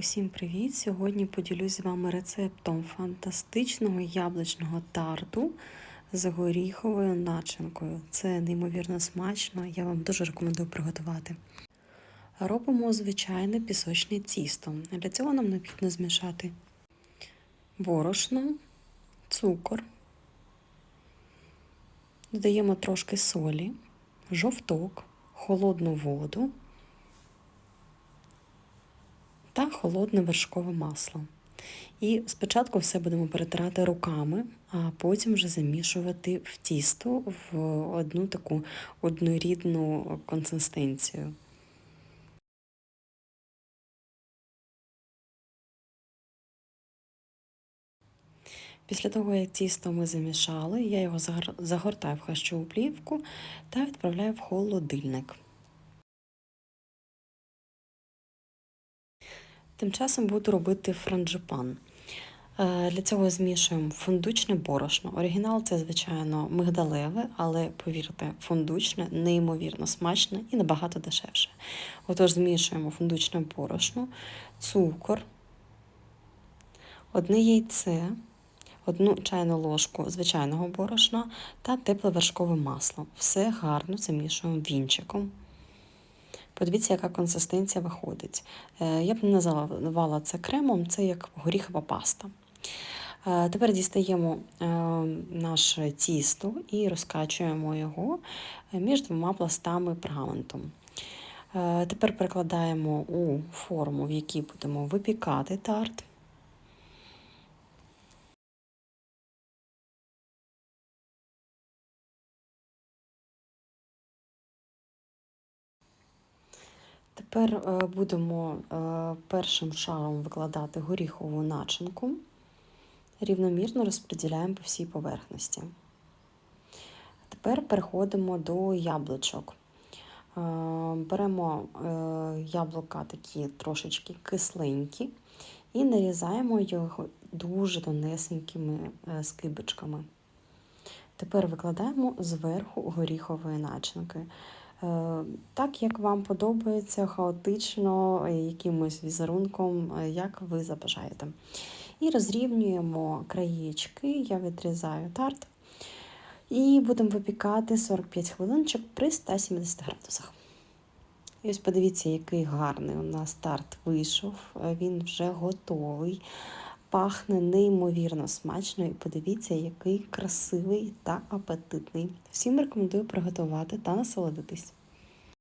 Усім привіт! Сьогодні поділюсь з вами рецептом фантастичного яблучного тарту з горіховою начинкою. Це неймовірно смачно, я вам дуже рекомендую приготувати. Робимо звичайне пісочне тісто. Для цього нам необхідно змішати борошно, цукор, додаємо трошки солі, жовток, холодну воду та холодне вершкове масло. І спочатку все будемо перетирати руками, а потім вже замішувати в тісто в одну таку однорідну консистенцію. Після того, як тісто ми замішали, я його загортаю в харчову плівку та відправляю в холодильник. Тим часом буду робити франджипан. Е, для цього змішуємо фундучне борошно. Оригінал це, звичайно, мигдалеве, але повірте, фундучне, неймовірно смачне і набагато дешевше. Отож, змішуємо фундучне борошно, цукор, одне яйце, одну чайну ложку звичайного борошна та тепле вершкове масло. Все гарно замішуємо вінчиком. Подивіться, яка консистенція виходить. Е, я б не називала це кремом, це як горіхова паста. Е, тепер дістаємо е, наше тісто і розкачуємо його між двома пластами пергаменту. Тепер перекладаємо у форму, в якій будемо випікати тарт. Тепер е, будемо е, першим шаром викладати горіхову начинку, рівномірно розподіляємо по всій поверхності. Тепер переходимо до яблучок. Е, беремо яблука такі трошечки кисленькі і нарізаємо його дуже тонесенькими скибочками. Тепер викладаємо зверху горіхової начинки. Е, так, як вам подобається, хаотично, якимось візерунком, е, як ви забажаєте. І розрівнюємо краєчки, я відрізаю тарт. І будемо випікати 45 хвилиночок при 170 градусах. І ось подивіться, який гарний у нас тарт вийшов. Е, він вже готовий. Пахне неймовірно смачно, і подивіться, який красивий та апетитний. Всім рекомендую приготувати та насолодитись.